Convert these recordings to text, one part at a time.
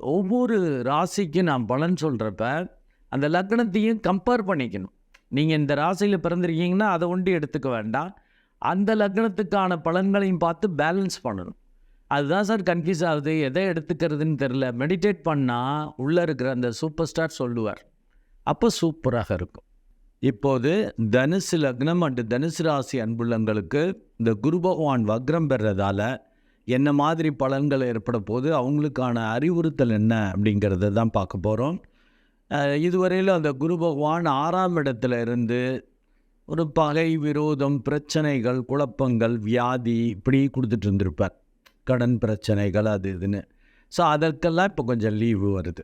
ஒவ்வொரு ராசிக்கும் நான் பலன் சொல்கிறப்ப அந்த லக்னத்தையும் கம்பேர் பண்ணிக்கணும். நீங்கள் இந்த ராசியில் பிறந்திருக்கீங்கன்னா அதை ஒன்று எடுத்துக்க வேண்டாம். அந்த லக்னத்துக்கான பலன்களையும் பார்த்து பேலன்ஸ் பண்ணணும். அதுதான் சார் கன்ஃபியூஸ் ஆகுது. எதை எடுத்துக்கிறதுன்னு தெரில மெடிடேட் பண்ணால் உள்ளே இருக்கிற அந்த சூப்பர் ஸ்டார் சொல்லுவார். அப்போ சூப்பராக இருக்கும். இப்போது தனுசு லக்னம் அண்டு தனுசு ராசி அன்புள்ளங்களுக்கு இந்த குரு பகவான் வக்ரம் பெறதால என்ன மாதிரி பலன்கள் ஏற்பட போது அவங்களுக்கான அறிவுறுத்தல் என்ன அப்படிங்கிறத தான் பார்க்க போகிறோம் இதுவரையில் அந்த குரு பகவான் ஆறாம் இடத்துல இருந்து ஒரு பகை விரோதம் பிரச்சனைகள் குழப்பங்கள் வியாதி இப்படி கொடுத்துட்டு இருந்திருப்பார். கடன் பிரச்சனைகள் அது இதுன்னு. ஸோ அதற்கெல்லாம் இப்போ கொஞ்சம் லீவு வருது.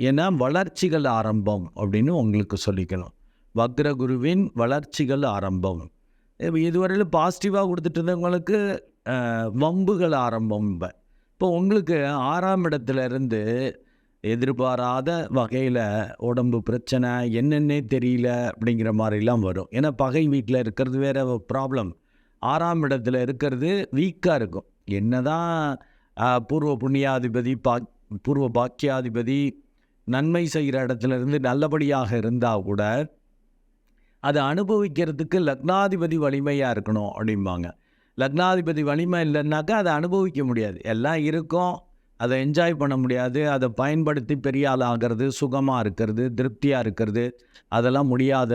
ஏன்னா வளர்ச்சிகள் ஆரம்பம் அப்படின்னு உங்களுக்கு சொல்லிக்கணும். வக்ரகுருவின் வளர்ச்சிகள் ஆரம்பம். இதுவரையில் பாசிட்டிவாக கொடுத்துட்டு இருந்தவங்களுக்கு வம்புகள் ஆரம்பம் இப்போ. உங்களுக்கு ஆறாம் இடத்துல இருந்து எதிர்பாராத வகையில் உடம்பு பிரச்சனை என்னென்னே தெரியல அப்படிங்கிற மாதிரிலாம் வரும். ஏன்னா பகை வீட்டில் இருக்கிறது வேறு ப்ராப்ளம் ஆறாம் இடத்துல இருக்கிறது வீக்காக இருக்கும். என்ன தான் பூர்வ புண்ணியாதிபதி பா பூர்வ பாக்கியாதிபதி நன்மை செய்கிற இடத்துல இருந்து நல்லபடியாக இருந்தால் கூட அதை அனுபவிக்கிறதுக்கு லக்னாதிபதி வலிமையாக இருக்கணும் அப்படிம்பாங்க. லக்னாதிபதி வலிமை இல்லைன்னாக்கா அதை அனுபவிக்க முடியாது. எல்லாம் இருக்கும். அதை என்ஜாய் பண்ண முடியாது. அதை பயன்படுத்தி பெரிய ஆள் ஆகிறது சுகமாக இருக்கிறது திருப்தியாக இருக்கிறது அதெல்லாம் முடியாத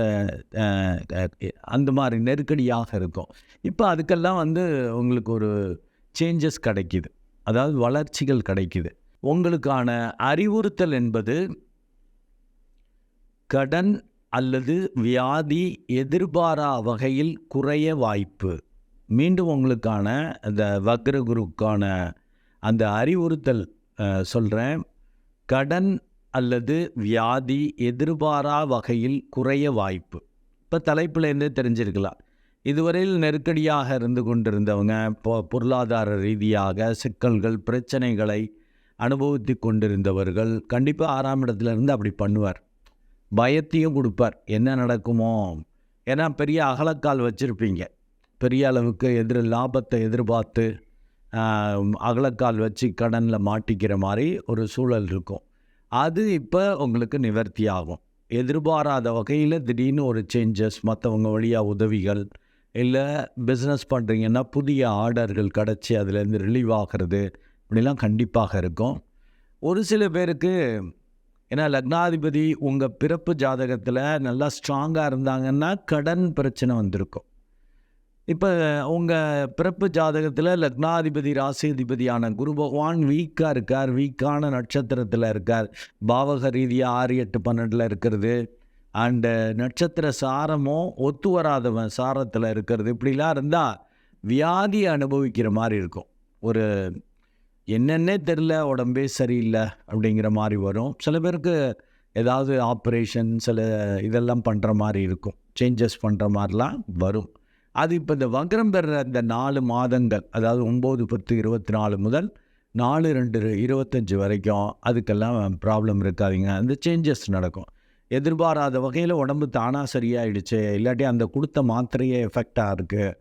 அந்த மாதிரி நெருக்கடியாக இருக்கும். இப்போ அதுக்கெல்லாம் வந்து உங்களுக்கு ஒரு சேஞ்சஸ் கிடைக்கிது. அதாவது வளர்ச்சிகள் கிடைக்கிது. உங்களுக்கான அறிவுறுத்தல் என்பது கடன் அல்லது வியாதி எதிர்பாரா வகையில் குறைய வாய்ப்பு. மீண்டும் உங்களுக்கான அந்த வக்ரகுருக்கான அந்த அறிவுறுத்தல் சொல்கிறேன் கடன் அல்லது வியாதி எதிர்பாரா வகையில் குறைய வாய்ப்பு. இப்போ தலைப்பிலேருந்து தெரிஞ்சிருக்கலாம். இதுவரையில் நெருக்கடியாக இருந்து கொண்டிருந்தவங்க பொ பொருளாதார ரீதியாக சிக்கல்கள் பிரச்சனைகளை அனுபவித்து கொண்டிருந்தவர்கள் கண்டிப்பாக ஆறாம் இடத்துல இருந்து அப்படி பண்ணுவார். பயத்தையும் கொடுப்பார். என்ன நடக்குமோ? ஏன்னா பெரிய அகலக்கால் வச்சுருப்பீங்க. பெரிய அளவுக்கு எதிர் லாபத்தை எதிர்பார்த்து அகலக்கால் வச்சு கடனில் மாட்டிக்கிற மாதிரி ஒரு சூழல் இருக்கும். அது இப்போ உங்களுக்கு நிவர்த்தி ஆகும். எதிர்பாராத வகையில் திடீர்னு ஒரு சேஞ்சஸ் மற்றவங்க வழியாக உதவிகள் இல்லை பிஸ்னஸ் பண்ணுறீங்கன்னா புதிய ஆர்டர்கள் கிடச்சி அதுலேருந்து ரிலீவ் ஆகிறது இப்படிலாம் கண்டிப்பாக இருக்கும். ஒரு சில பேருக்கு ஏன்னா லக்னாதிபதி உங்கள் பிறப்பு ஜாதகத்தில் நல்லா ஸ்ட்ராங்காக இருந்தாங்கன்னா கடன் பிரச்சனை வந்திருக்கும். இப்போ உங்கள் பிறப்பு ஜாதகத்தில் லக்னாதிபதி ராசிதிபதியான குரு பகவான் வீக்காக இருக்கார். வீக்கான நட்சத்திரத்தில் இருக்கார். பாவக ரீதியாக ஆறு எட்டு பன்னெண்டில் இருக்கிறது. அண்டு நட்சத்திர சாரமும் ஒத்து வராதவன் சாரத்தில் இருக்கிறது. இப்படிலாம் இருந்தால் வியாதி அனுபவிக்கிற மாதிரி இருக்கும். ஒரு என்னென்னே தெரில உடம்பே சரியில்லை அப்படிங்கிற மாதிரி வரும். சில பேருக்கு ஏதாவது ஆப்ரேஷன் சில இதெல்லாம் பண்ணுற மாதிரி இருக்கும். சேஞ்சஸ் பண்ணுற மாதிரிலாம் வரும். அது இப்போ இந்த வக்ரம் பெறுற இந்த நாலு மாதங்கள் அதாவது ஒம்பது பத்து இருபத்தி நாலு முதல் நாலு ரெண்டு இருபத்தஞ்சி வரைக்கும் அதுக்கெல்லாம் ப்ராப்ளம் இருக்காதீங்க. அந்த சேஞ்சஸ் நடக்கும். எதிர்பாராத வகையில் உடம்பு தானாக சரியாயிடுச்சு இல்லாட்டி அந்த கொடுத்த மாத்திரையே எஃபெக்டாக இருக்குது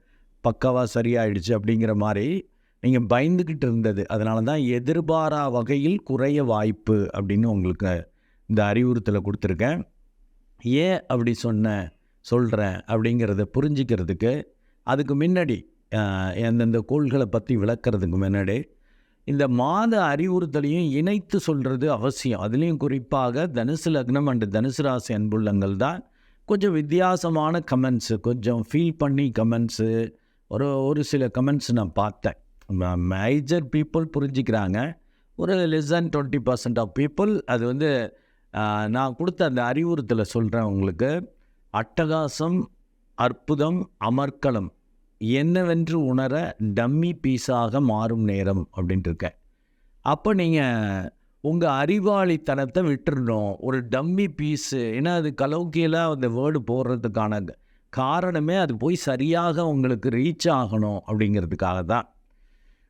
பக்காவாக சரியாயிடுச்சு அப்படிங்கிற மாதிரி நீங்கள் பயந்துக்கிட்டு இருந்தது. அதனால தான் எதிர்பாரா வகையில் குறைய வாய்ப்பு அப்படின்னு உங்களுக்கு இந்த அறிவுறுத்தலை கொடுத்துருக்கேன். ஏன் அப்படி சொன்னேன்? சொல்கிறேன் அப்படிங்கிறத புரிஞ்சிக்கிறதுக்கு அதுக்கு முன்னாடி எந்தெந்த கோள்களை பற்றி விளக்குறதுக்கு முன்னாடி இந்த மாத அறிவுறுத்தலையும் இணைத்து சொல்கிறது அவசியம். அதுலேயும் குறிப்பாக தனுசு லக்னம் அண்டு தனுசு ராசி அன்புள்ளங்கள் தான் கொஞ்சம் வித்தியாசமான கமெண்ட்ஸு கொஞ்சம் ஃபீல் பண்ணி கமெண்ட்ஸு ஒரு ஒரு சில கமெண்ட்ஸ் நான் பார்த்தேன். மேஜர் பீப்புள் புரிஞ்சுக்கிறாங்க. ஒரு less than twenty percent of people அது வந்து நான் கொடுத்த அந்த அறிவுறுத்தலை சொல்கிறேன் உங்களுக்கு. அட்டகாசம் அற்புதம் அமர்க்களம். என்னவென்று உணர டம்மி பீஸாக மாறும் நேரம் அப்படின்ட்டுருக்கேன் அப்போ நீங்கள் உங்கள் அறிவாளித்தனத்தை விட்டுறணும். ஒரு டம்மி பீஸு ஏன்னா அது கலோக்கியலாக அந்த வேர்டு போடுறதுக்கான காரணமே அது போய் சரியாக உங்களுக்கு ரீச் ஆகணும் அப்படிங்கிறதுக்காக தான்.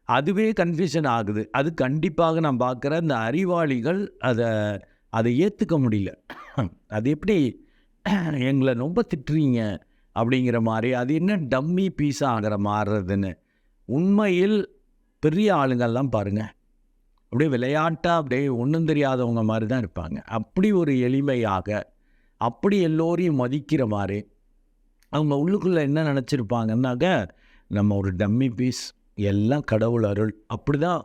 அதுவே கன்ஃபியூஷன் ஆகுது. அது கண்டிப்பாக நான் பார்க்குற இந்த அறிவாளிகள் அதை அதை ஏற்றுக்க முடியல. அது எப்படி எங்களை ரொம்ப திட்டுறீங்க அப்படிங்கிற மாதிரி அது என்ன டம்மி பீஸாக ஆகிற மாறுறதுன்னு. உண்மையில் பெரிய ஆளுங்கள்லாம் பாருங்கள் அப்படியே விளையாட்டாக அப்படியே ஒன்றும் தெரியாதவங்க மாதிரி தான் இருப்பாங்க. அப்படி ஒரு எளிமையாக அப்படி எல்லோரையும் மதிக்கிற மாதிரி அவங்க உள்ளுக்குள்ளே என்ன நினச்சிருப்பாங்கன்னாக்க நம்ம ஒரு டம்மி பீஸ் எல்லாம் கடவுள் அருள் அப்படி தான்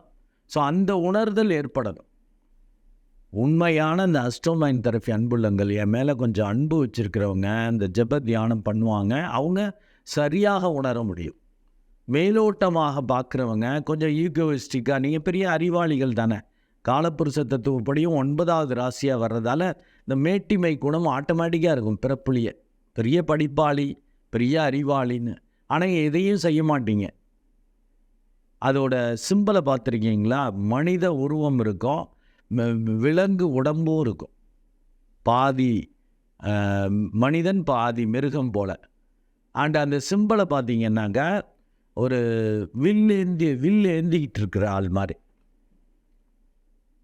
ஸோ அந்த உணர்தல் ஏற்படணும். உண்மையான அந்த அஸ்ட்ரோமைன் தெரப்பி அன்புள்ளங்கள் என் மேலே கொஞ்சம் அன்பு வச்சுருக்கிறவங்க அந்த ஜெப தியானம் பண்ணுவாங்க அவங்க சரியாக உணர முடியும். மேலோட்டமாக பார்க்குறவங்க கொஞ்சம் ஈகோயிஸ்டிக்காக நீங்கள் பெரிய அறிவாளிகள் தானே. காலப்புருஷ தத்துவப்படியும் ஒன்பதாவது ராசியாக வர்றதால இந்த மேட்டிமை குணம் ஆட்டோமேட்டிக்காக இருக்கும் பிறப்புலியே. பெரிய படிப்பாளி பெரிய அறிவாளின்னு. ஆனால் எதையும் செய்ய மாட்டீங்க. அதோட சிம்பலை பார்த்துருக்கீங்களா மனித உருவம் இருக்கும். விலங்கு உடம்பும் இருக்கும். பாதி மனிதன் பாதி மிருகம் போல். அண்ட் அந்த சிம்பலை பார்த்தீங்கன்னாக்க ஒரு வில் ஏந்தி வில் ஏந்திக்கிட்டு இருக்கிற ஆள் மாதிரி.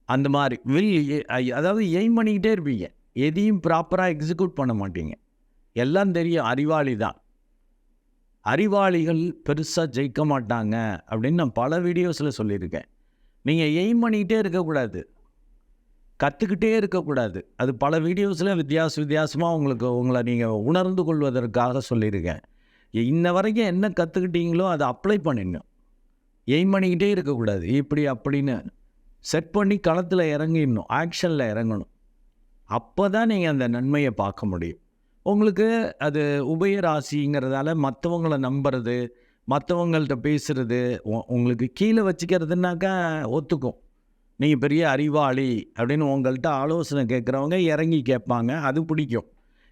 அந்த மாதிரி வில் அதாவது எய்ம் பண்ணிக்கிட்டே இருப்பீங்க. எதையும் ப்ராப்பராக எக்ஸிக்யூட் பண்ண மாட்டீங்க. எல்லாம் தெரியும் அறிவாளி தான். அறிவாளிகள் பெருசாக ஜெயிக்க மாட்டாங்க அப்படின்னு நான் பல வீடியோஸில் சொல்லியிருக்கேன். நீங்கள் எய்ம் பண்ணிக்கிட்டே இருக்கக்கூடாது. கற்றுக்கிட்டே இருக்கக்கூடாது. அது பல வீடியோஸில் வித்தியாச வித்தியாசமாக உங்களுக்கு உங்களை நீங்கள் உணர்ந்து கொள்வதற்காக சொல்லியிருக்கேன். இன்ன வரைக்கும் என்ன கற்றுக்கிட்டீங்களோ அதை அப்ளை பண்ணிடணும். எய்ம் பண்ணிக்கிட்டே இருக்கக்கூடாது. இப்படி அப்படின்னு செட் பண்ணி களத்தில் இறங்கிடணும். ஆக்ஷனில் இறங்கணும். அப்போ தான் நீங்கள் அந்த நன்மையை பார்க்க முடியும். உங்களுக்கு அது உபயராசிங்கிறதால மற்றவங்கள நம்புறது மற்றவங்கள்ட்ட பேசுகிறது உங்களுக்கு கீழே வச்சுக்கிறதுனாக்கா ஒத்துக்கும். நீங்கள் பெரிய அறிவாளி அப்படின்னு உங்கள்கிட்ட ஆலோசனை கேட்குறவங்க இறங்கி கேட்பாங்க. அது பிடிக்கும்.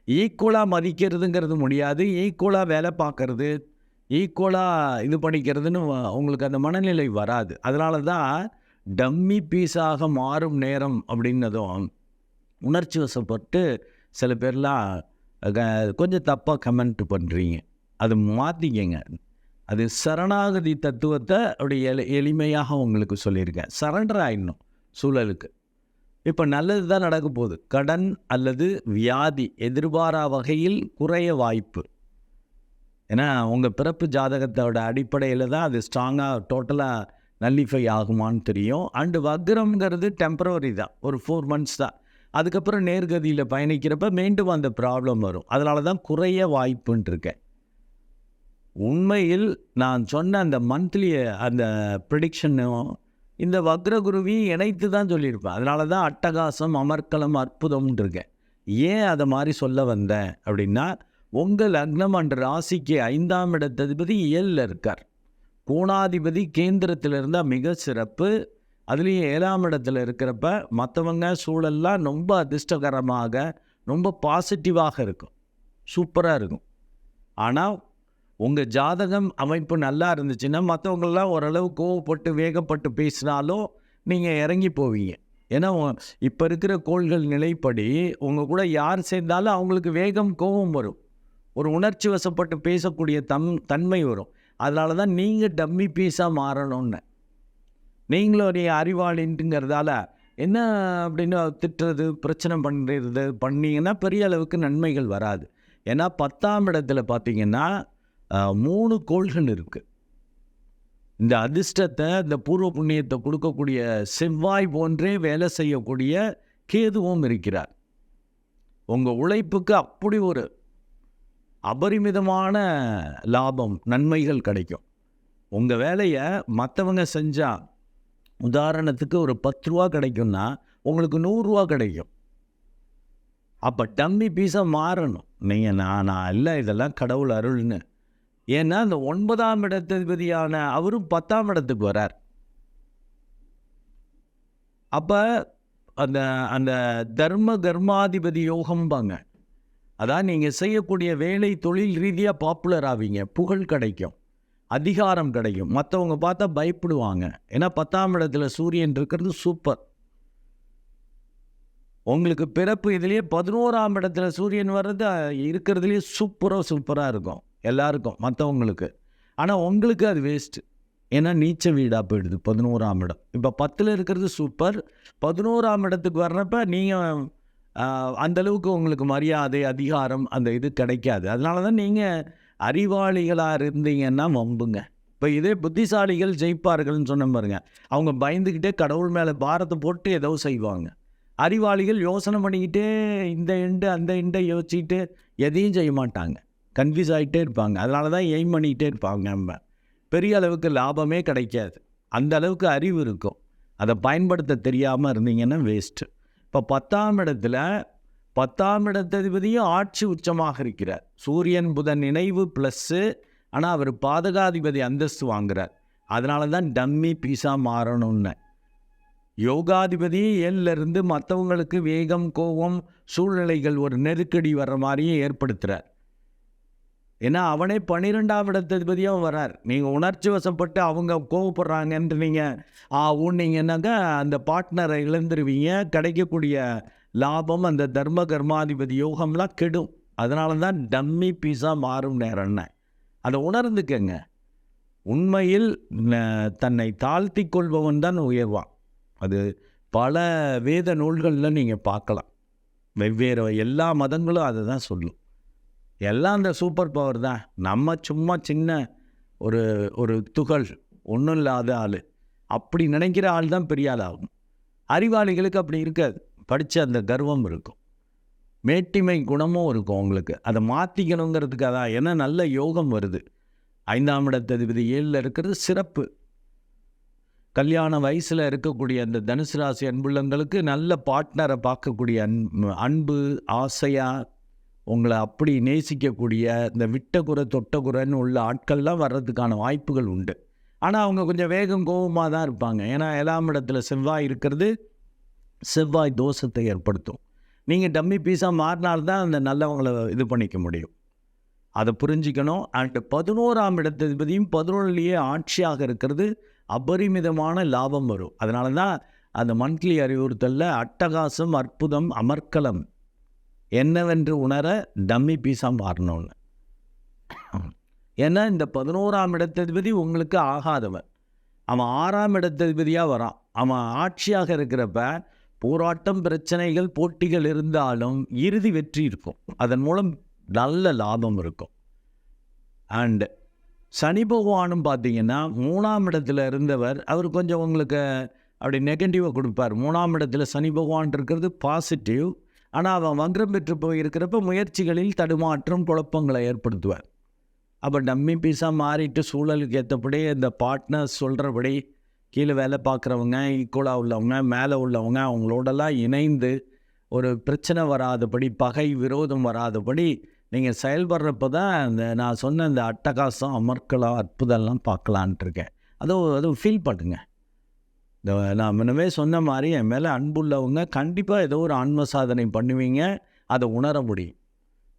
ஈக்குவலாக மதிக்கிறதுங்கிறது முடியாது. ஈக்குவலாக வேலை பார்க்குறது ஈக்குவலாக இது பண்ணிக்கிறதுன்னு உங்களுக்கு அந்த மனநிலை வராது. அதனால தான் டம்மி பீஸாக மாறும் நேரம் அப்படின்னதும் உணர்ச்சி வசப்பட்டு சில பேர்லாம் கொஞ்சம் தப்பாக கமெண்ட் பண்ணுறீங்க அது மாற்றிக்கங்க அது சரணாகதி தத்துவத்தை அப்படி எளி எளிமையாக உங்களுக்கு சொல்லியிருக்கேன். சரண்டர் ஆயிடணும் சூழலுக்கு. இப்போ நல்லது தான் நடக்க போகுது. கடன் அல்லது வியாதி எதிர்பாரா வகையில் குறைய வாய்ப்பு. ஏன்னா உங்கள் பிறப்பு ஜாதகத்தோட அடிப்படையில் தான் அது ஸ்ட்ராங்காக டோட்டலாக நல்லிஃபை ஆகுமான்னு தெரியும். அண்டு வக்ரம்ங்கிறது டெம்பரவரி தான். ஒரு ஃபோர் மந்த்ஸ் தான். அதுக்கப்புறம் நேர்கதியில் பயணிக்கிறப்ப மீண்டும் அந்த ப்ராப்ளம் வரும். அதனால தான் குறைய வாய்ப்புன்ட்டு இருக்கேன். உண்மையில் நான் சொன்ன அந்த மந்த்லி அந்த ப்ரிடிக்ஷனும் இந்த வக்ரகுருவியும் இணைத்து தான் சொல்லியிருப்பேன். அதனால தான் அட்டகாசம் அமர்க்கலம் அற்புதம்னு இருக்கேன் ஏன் அதை மாதிரி சொல்ல வந்தேன் அப்படின்னா உங்கள் லக்னம் அன்று ராசிக்கு ஐந்தாம் இடத்ததிபதி ஏழில் இருக்கார். கோணாதிபதி கேந்திரத்தில் இருந்தால் மிக சிறப்பு. அதுலேயும் ஏழாம் இடத்துல இருக்கிறப்ப மற்றவங்க சூழல்லாம் ரொம்ப அதிர்ஷ்டகரமாக ரொம்ப பாசிட்டிவாக இருக்கும். சூப்பராக இருக்கும். ஆனால் உங்கள் ஜாதகம் அமைப்பு நல்லா இருந்துச்சுன்னா மற்றவங்களாம் ஓரளவு கோவப்பட்டு வேகப்பட்டு பேசினாலும் நீங்கள் இறங்கி போவீங்க. ஏன்னா இப்போ இருக்கிற கோள்கள் நிலைப்படி உங்கள் கூட யார் சேர்ந்தாலும் அவங்களுக்கு வேகம் கோபம் வரும். ஒரு உணர்ச்சி வசப்பட்டு பேசக்கூடிய தம் தன்மை வரும். அதனால தான் நீங்கள் டம்மி பீஸாக மாறணும்னு. நீங்களும் ஒரு அறிவாளின்ட்டுங்கிறதால என்ன அப்படின்னு திட்டுறது பிரச்சனை பண்ணுறது பண்ணீங்கன்னா பெரிய அளவுக்கு நன்மைகள் வராது. ஏன்னா பத்தாம் இடத்துல பார்த்தீங்கன்னா மூணு கோள்கள் இருக்குது இந்த அதிர்ஷ்டத்தை இந்த பூர்வ புண்ணியத்தை கொடுக்கக்கூடிய செவ்வாய் போன்றே வேலை செய்யக்கூடிய கேதுவும் இருக்கிறார். உங்கள் உழைப்புக்கு அப்படி ஒரு அபரிமிதமான லாபம் நன்மைகள் கிடைக்கும். உங்கள் வேலையை மற்றவங்க செஞ்சால் உதாரணத்துக்கு ஒரு பத்து ரூபா கிடைக்கும்னா உங்களுக்கு நூறுரூவா கிடைக்கும். அப்போ டம்மி பீஸாக மாறணும். நீங்கள் நான் நான் இல்லை இதெல்லாம் கடவுள் அருள்னு. ஏன்னா அந்த ஒன்பதாம் இடத்ததிபதியான அவரும் பத்தாம் இடத்துக்கு வரார். அப்போ அந்த அந்த தர்ம கர்மாதிபதி யோகம்பாங்க. அதான் நீங்கள் செய்யக்கூடிய வேலை தொழில் ரீதியாக பாப்புலர் ஆவீங்க. புகழ் கிடைக்கும். அதிகாரம் கிடைக்கும். மற்றவங்க பார்த்தா பயப்படுவாங்க. ஏன்னா பத்தாம் இடத்துல சூரியன் இருக்கிறது சூப்பர் உங்களுக்கு பிறப்பு இதுலேயே பதினோராம் இடத்துல சூரியன் வர்றது இருக்கிறதுலேயே சூப்பராக சூப்பராக இருக்கும். எல்லாருக்கும் மற்றவங்களுக்கு ஆனால் உங்களுக்கு அது வேஸ்ட்டு ஏன்னா நீச்ச வீடாக போயிடுது பதினோராம் இடம். இப்போ பத்தில் இருக்கிறது சூப்பர் பதினோராம் இடத்துக்கு வர்றப்ப நீங்கள் அந்த அளவுக்கு உங்களுக்கு மரியாதை அதிகாரம் அந்த இது கிடைக்காது. அதனால தான் நீங்கள் அறிவாளிகளாக இருந்தீங்கன்னா வம்புங்க. இப்போ இதே புத்திசாலிகள் ஜெயிப்பார்கள்னு சொன்ன பாருங்க. அவங்க பயந்துக்கிட்டே கடவுள் மேலே பாரத்தை போட்டு ஏதோ செய்வாங்க. அறிவாளிகள் யோசனை பண்ணிக்கிட்டே இந்த எண்டு அந்த எண்டை யோசிச்சுட்டு எதையும் செய்ய மாட்டாங்க. கன்ஃபியூஸ் ஆகிட்டே இருப்பாங்க. அதனால தான் எய்ம் பண்ணிக்கிட்டே இருப்பாங்க நம்ம. பெரிய அளவுக்கு லாபமே கிடைக்காது. அந்த அளவுக்கு அறிவு இருக்கும். அதை பயன்படுத்த தெரியாமல் இருந்தீங்கன்னா வேஸ்ட்டு இப்போ பத்தாம் இடத்துல பத்தாம் இடத்ததிபதியும் ஆட்சி உச்சமாக இருக்கிறார். சூரியன் புதன் நினைவு ப்ளஸ்ஸு ஆனால் அவர் பாதகாதிபதி அந்தஸ்து வாங்குகிறார் அதனால தான் டம்மி பீஸாக மாறணும்னு. யோகாதிபதி ஏழிலிருந்து மற்றவங்களுக்கு வேகம் கோபம் சூழ்நிலைகள் ஒரு நெருக்கடி வர்ற மாதிரியே ஏற்படுத்துகிறார் ஏன்னா அவனே பன்னிரெண்டாம் இடத்ததிபதியும் வரார் நீங்கள் உணர்ச்சி வசப்பட்டு அவங்க கோவப்படுறாங்கன்ட்டு நீங்கள் ஆ அந்த பார்ட்னரை இழந்துருவீங்க. கிடைக்கக்கூடிய லாபம் அந்த தர்ம கர்மாதிபதி யோகம்லாம் கெடும். அதனால தான் டம்மி பீஸாக மாறும் நேரம்னு. அதை உணர்ந்துக்கங்க. உண்மையில் தன்னை தாழ்த்தி கொள்பவன் தான் உயர்வான். அது பல வேத நூல்களில் நீங்கள் பார்க்கலாம். வெவ்வேறு எல்லா மதங்களும் அதை தான் சொல்லும். எல்லாம் அந்த சூப்பர் பவர் தான். நம்ம சும்மா சின்ன ஒரு ஒரு துகள் ஒன்றும் இல்லாத ஆள். அப்படி நினைக்கிற ஆள் தான் பெரிய ஆள் ஆகும் அறிவாளிகளுக்கு அப்படி இருக்காது. படித்த அந்த கர்வம் இருக்கும். மேட்டிமை குணமும் இருக்கும் உங்களுக்கு அதை மாற்றிக்கணுங்கிறதுக்காக தான் ஏன்னா நல்ல யோகம் வருது. ஐந்தாம் இடத்ததிபதி ஏழில் இருக்கிறது சிறப்பு. கல்யாண வயசில் இருக்கக்கூடிய அந்த தனுசு ராசி அன்புள்ளங்களுக்கு நல்ல பார்ட்னரை பார்க்கக்கூடிய அன் அன்பு ஆசையாக உங்களை அப்படி நேசிக்கக்கூடிய இந்த விட்டகுறை தொட்டகுறைன்னு உள்ள ஆட்கள்லாம் வர்றதுக்கான வாய்ப்புகள் உண்டு. ஆனால் அவங்க கொஞ்சம் வேகம் கோபமாக தான் இருப்பாங்க. ஏன்னா ஏழாம் இடத்துல செவ்வாய் இருக்கிறது செவ்வாய் தோஷத்தை ஏற்படுத்தும். நீங்கள் டம்மி பீஸாக மாறினால்தான் அந்த நல்லவங்களை இது பண்ணிக்க முடியும். அதை புரிஞ்சிக்கணும். அண்ட் பதினோராம் இடத்ததிபதியும் பதினொன்றுலேயே ஆட்சியாக இருக்கிறது அபரிமிதமான லாபம் வரும். அதனால தான் அந்த மந்த்லி அறிவுறுத்தலில் அட்டகாசம் அற்புதம் அமர்க்கலம் என்னவென்று உணர டம்மி பீஸாக மாறணும்னு. ஏன்னா இந்த பதினோராம் இடத்ததிபதி உங்களுக்கு ஆகாதவன். அவன் ஆறாம் இடத்ததிபதியாக வரான். அவன் ஆட்சியாக இருக்கிறப்ப போராட்டம் பிரச்சனைகள் போட்டிகள் இருந்தாலும் இறுதி வெற்றி இருக்கும். அதன் மூலம் நல்ல லாபம் இருக்கும். அண்டு சனி பகவானும் பார்த்தீங்கன்னா மூணாம் இடத்துல இருந்தவர் அவர் கொஞ்சம் உங்களுக்கு அப்படி நெகட்டிவாக கொடுப்பார். மூணாம் இடத்துல சனி பகவான் இருக்கிறது பாசிட்டிவ் ஆனால் அவன் வங்கரம் பெற்று போயிருக்கிறப்ப முயற்சிகளில் தடுமாற்றம் குழப்பங்களை ஏற்படுத்துவார். அப்போ டம்மி பீஸாக மாறிட்டு சூழலுக்கு ஏற்றபடி இந்த பார்ட்னர்ஸ் சொல்கிறபடி கீழே வேலை பார்க்குறவங்க ஈக்குவலாக உள்ளவங்க மேலே உள்ளவங்க அவங்களோடலாம் இணைந்து ஒரு பிரச்சனை வராதபடி பகை விரோதம் வராதபடி நீங்கள் செயல்படுறப்ப தான் இந்த நான் சொன்ன இந்த அட்டகாசம் அமர்க்கலாம் அற்புதம்லாம் பார்க்கலான்ட்டு இருக்கேன். அதுவும் அதுவும் ஃபீல் பண்ணுங்கள் இந்த நான் முன்னமே சொன்ன மாதிரி என் மேலே அன்புள்ளவங்க கண்டிப்பாக ஏதோ ஒரு ஆன்ம சாதனை பண்ணுவீங்க அதை உணர முடியும்.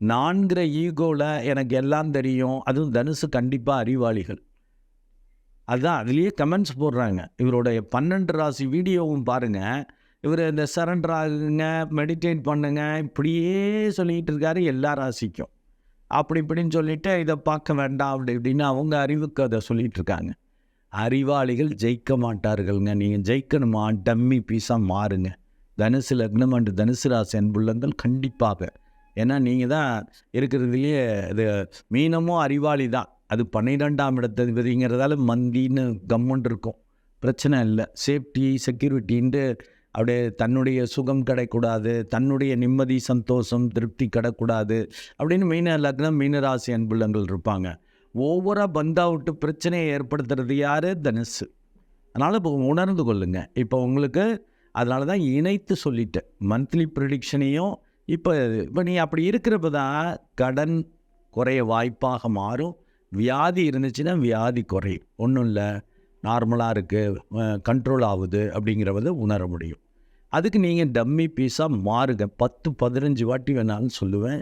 நான்கிற ஈகோவில் எனக்கு எல்லாம் தெரியும். அதுவும் தனுசு கண்டிப்பாக அறிவாளிகள். அதுதான் அதுலேயே கமெண்ட்ஸ் போடுறாங்க. இவருடைய பன்னெண்டு ராசி வீடியோவும் பாருங்கள் இவர் இந்த சரண்டர் ஆகுங்க மெடிடேட் பண்ணுங்க இப்படியே சொல்லிக்கிட்டு இருக்காரு எல்லா ராசிக்கும். அப்படி இப்படின்னு சொல்லிட்டு இதை பார்க்க வேண்டாம் அப்படி இப்படின்னு அவங்க அறிவுக்கு அதை சொல்லிகிட்டு இருக்காங்க. அறிவாளிகள் ஜெயிக்க மாட்டார்கள்ங்க. நீங்கள் ஜெயிக்கணுமா? டம்மி பீஸாக மாறுங்க. தனுசு லக்னம் அண்டு தனுசு ராசி அன்புள்ளங்கள் கண்டிப்பாக. ஏன்னா நீங்கள் தான் இருக்கிறதுலையே இது மீனமும் அறிவாளி தான். அது பன்னிரெண்டாம் இடத்ததிபதிங்கிறதால மந்தின்னு கம்முன் இருக்கும். பிரச்சனை இல்லை. சேஃப்டி செக்யூரிட்டின்ட்டு அப்படியே தன்னுடைய சுகம் கிடைக்கூடாது தன்னுடைய நிம்மதி சந்தோஷம் திருப்தி கிடக்கூடாது அப்படின்னு மீன லக்னம் மீனராசி அன்புள்ளங்கள் இருப்பாங்க. ஓவராக பந்தா விட்டு பிரச்சனையை ஏற்படுத்துறது யார்? தனுசு. அதனால் இப்போ உணர்ந்து கொள்ளுங்க. இப்போ உங்களுக்கு அதனால தான் இணைத்து சொல்லிட்டேன். மந்த்லி ப்ரிடிக்ஷனையும் இப்போ இப்போ நீ அப்படி இருக்கிறப்ப தான் கடன் குறைய வாய்ப்பாக மாறும். வியாதி இருந்துச்சுன்னா வியாதி குறையும். ஒன்றும் இல்லை. நார்மலாக இருக்குது கண்ட்ரோல் ஆகுது அப்படிங்கிறத உணர முடியும். அதுக்கு நீங்கள் டம்மி பீஸாக மாறுங்க. பத்து பதினஞ்சு வாட்டி வேணாலும் சொல்லுவேன்.